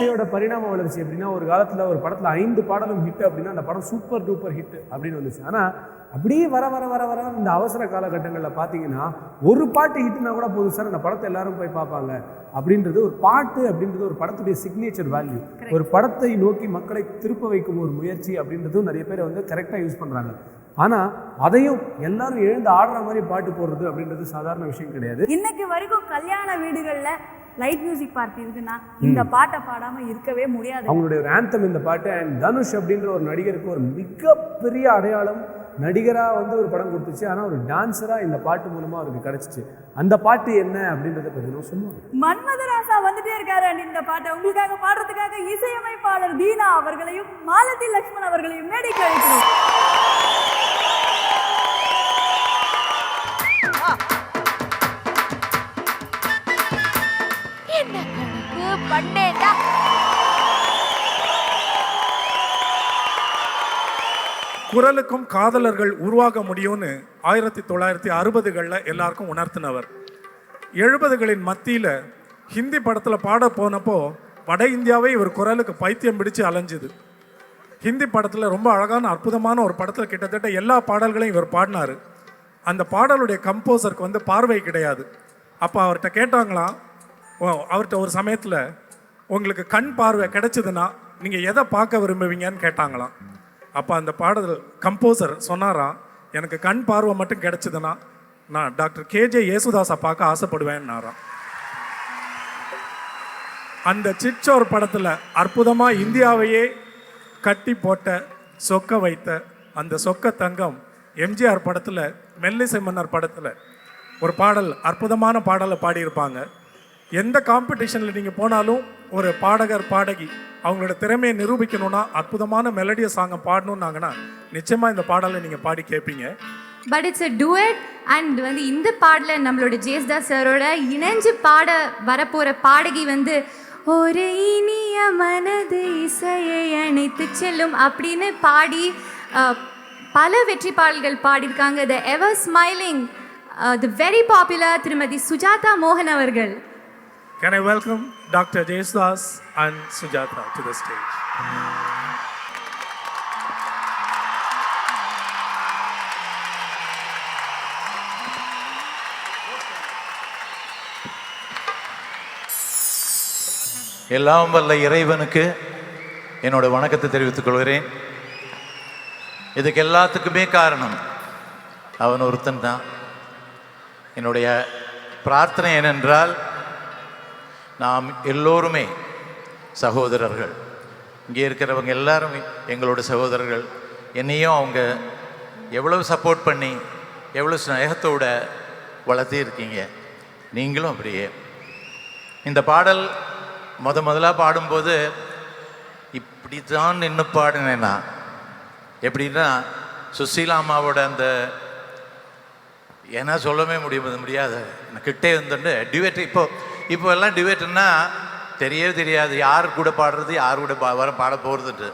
இசையோட பரிணாம வளர்ச்சி எப்படின்னா ஒரு காலத்தில் ஒரு படத்தில் ஐந்து பாடலும் ஹிட் அப்படின்னா அந்த படம் சூப்பர் டூப்பர் ஹிட் அப்படின்னு வந்துச்சு. ஆனால் அப்படியே வர வர வர வர இந்த அவசர காலகட்டங்களில் பார்த்தீங்கன்னா ஒரு பாட்டு ஹிட்னா கூட போதும். சார் அந்த படத்தை எல்லாரும் போய் பார்ப்பாங்க அப்படின்றது ஒரு பாட்டு அப்படின்றது ஒரு படத்துடைய சிக்னேச்சர் வேல்யூ ஒரு படத்தை நோக்கி மக்களை திருப்ப வைக்கும் ஒரு முயற்சி அப்படின்றதும் நிறைய பேர் வந்து கரெக்டாக யூஸ் பண்ணுறாங்க ஆனால் அதையும் எல்லாரும் எழுந்து ஆடுற மாதிரி பாட்டு போடுறது அப்படின்றது சாதாரண விஷயம் கிடையாது. இன்னைக்கு வரைக்கும் கல்யாண வீடுகள்ல லைட் மியூசிக் பார்ட்டி இருக்குன்னா இந்த பாட்டை பாடாம இருக்கவே முடியாது. அவங்களுடைய ஒரு ஆந்தம் இந்த பாட்டு அண்ட் தனுஷ் அப்படின்ற ஒரு நடிகருக்கு ஒரு மிகப்பெரிய அடையாளம் நடிகராக வந்து ஒரு படம் கொடுத்துச்சு. ஆனால் ஒரு டான்ஸராக இந்த பாட்டு மூலமாக அவருக்கு கிடச்சிச்சு. அந்த பாட்டு என்ன அப்படின்றத பற்றி நான் சொல்லுவாங்க மன்மதராசா வந்துட்டே இருக்காரு and இந்த பாட்டை. உங்களுக்காக பாடுறதுக்காக இசையமைப்பாளர் தீனா அவர்களையும் மாலதி லக்ஷ்மண் அவர்களையும் மேடைக்கு அழைக்கிறோம். கணக்கு குரலுக்கும் காதலர்கள் உருவாக முடியும்னு ஆயிரத்தி தொள்ளாயிரத்தி அறுபதுகளில் எல்லாருக்கும் உணர்த்தினவர். எழுபதுகளின் மத்தியில் ஹிந்தி படத்தில் பாட போனப்போ வட இந்தியாவே இவர் குரலுக்கு பைத்தியம் பிடிச்சு அலைஞ்சுது. ஹிந்தி படத்தில் ரொம்ப அழகான அற்புதமான ஒரு படத்தில் கிட்டத்தட்ட எல்லா பாடல்களையும் இவர் பாடினார். அந்த பாடலுடைய கம்போசருக்கு வந்து பார்வை கிடையாது. அப்போ அவர்கிட்ட கேட்டாங்களாம் ஓ, அவர்கிட்ட ஒரு சமயத்தில் உங்களுக்கு கண் பார்வை கிடைச்சதுன்னா நீங்கள் எதை பார்க்க விரும்புவீங்கன்னு கேட்டாங்களாம். அப்போ அந்த பாடல் கம்போசர் சொன்னாராம் எனக்கு கண் பார்வை மட்டும் கிடைச்சதுன்னா நான் டாக்டர் கேஜே யேசுதாஸை பார்க்க ஆசைப்படுவேன்னாராம். அந்த சிச்சோர் படத்தில் அற்புதமாக இந்தியாவையே கட்டி போட்ட சொக்க வைத்த அந்த சொக்க தங்கம் எம்ஜிஆர் படத்தில் மெல்லிசை மன்னர் படத்தில் ஒரு பாடல் அற்புதமான பாடலை பாடியிருப்பாங்க. எந்த காம்படிஷனில் நீங்கள் போனாலும் ஒரு பாடகர் பாடகி அவங்களோட திறமையை நிரூபிக்கணும்னா அற்புதமான மெலடியை சாங்கை பாடணுன்னாங்கன்னா நிச்சயமாக இந்த பாடலை நீங்கள் பாடி கேட்பீங்க but it's a duet and வந்து இந்த பாடல நம்மளோட ஜேஸ்தா சாரோட இணைஞ்சு பாட வரப்போகிற பாடகி வந்து ஒரு இனிய மனது இசையை அணைத்து செல்லும் அப்படின்னு பாடி பல வெற்றி பாடல்கள் பாடியிருக்காங்க. The ever smiling the very popular திருமதி சுஜாதா மோகன் அவர்கள். Can I welcome Dr. Jesdas and Sujata to the stage? எல்லாம் வல்ல இறைவனுக்கு என்னோட வணக்கத்தை தெரிவித்துக் கொள்கிறேன் இதுக்கு எல்லாத்துக்குமே காரணம் அவன் ஒருத்தன் தான் என்னுடைய பிரார்த்தனை என்னென்றால் நாம் எல்லோருமே சகோதரர்கள். இங்கே இருக்கிறவங்க எல்லாரும் எங்களோட சகோதரர்கள். என்னையும் அவங்க எவ்வளோ சப்போர்ட் பண்ணி எவ்வளோ ஸ்நேகத்தோட வளர்த்தி இருக்கீங்க. நீங்களும் அப்படியே. இந்த பாடல் முத முதலாக பாடும்போது இப்படி தான் நின்று பாடினேன்னா எப்படின்னா சுசீலா அம்மாவோட அந்த ஏன்னா சொல்லவே முடியும் முடியாது. நான் கிட்டே வந்துட்டு டிவேட் இப்போது இப்போ எல்லாம் டிபேட்னா தெரியவே தெரியாது. யார் கூட பாடுறது யார் கூட பா வர பாட போகிறதுட்டு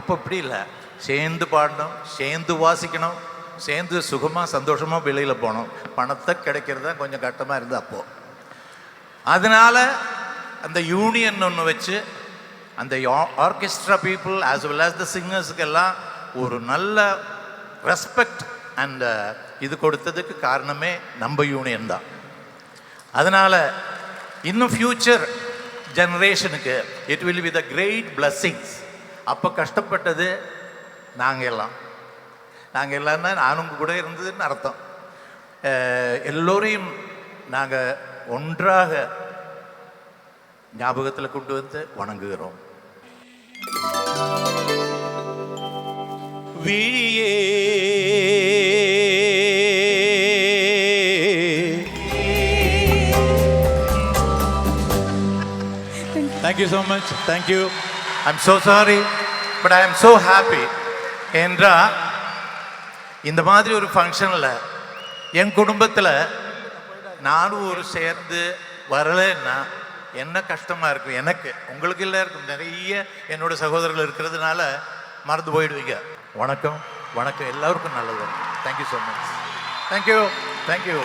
அப்போ இப்படி இல்லை. சேர்ந்து பாடணும் சேர்ந்து வாசிக்கணும் சேர்ந்து சுகமாக சந்தோஷமாக வெளியில் போகணும். பணத்தை கிடைக்கிறது தான் கொஞ்சம் கட்டமாக இருந்தது அப்போது அதனால் அந்த யூனியன் ஒன்று வச்சு அந்த orchestra people as well as the சிங்கர்ஸுக்கெல்லாம் ஒரு நல்ல ரெஸ்பெக்ட் அண்ட் இது கொடுத்ததுக்கு காரணமே நம்ம யூனியன் தான். அதனால் இன்னும் ஃப்யூச்சர் ஜெனரேஷனுக்கு it will be the great blessings அப்போ கஷ்டப்பட்டது நாங்கள் எல்லாம். நாங்கள் எல்லாம்னா நானும் கூட இருந்ததுன்னு அர்த்தம். எல்லோரையும் நாங்கள் ஒன்றாக ஞாபகத்தில் கொண்டு வந்து வணங்குகிறோம். விழியே thank you so much thank you I am so sorry but I am so happy என்றா இந்த மாதிரி ஒரு ஃபங்க்ஷனில் என் குடும்பத்தில் நானும் ஒரு சேர்ந்து வரலைன்னா என்ன கஷ்டமாக இருக்கும்? எனக்கு உங்களுக்கு இல்லை இருக்கும். நிறைய என்னோட சகோதரர்கள் இருக்கிறதுனால மறந்து போயிடுவீங்க. வணக்கம். வணக்கம். எல்லாருக்கும் நல்லது. Thank you so much thank you thank you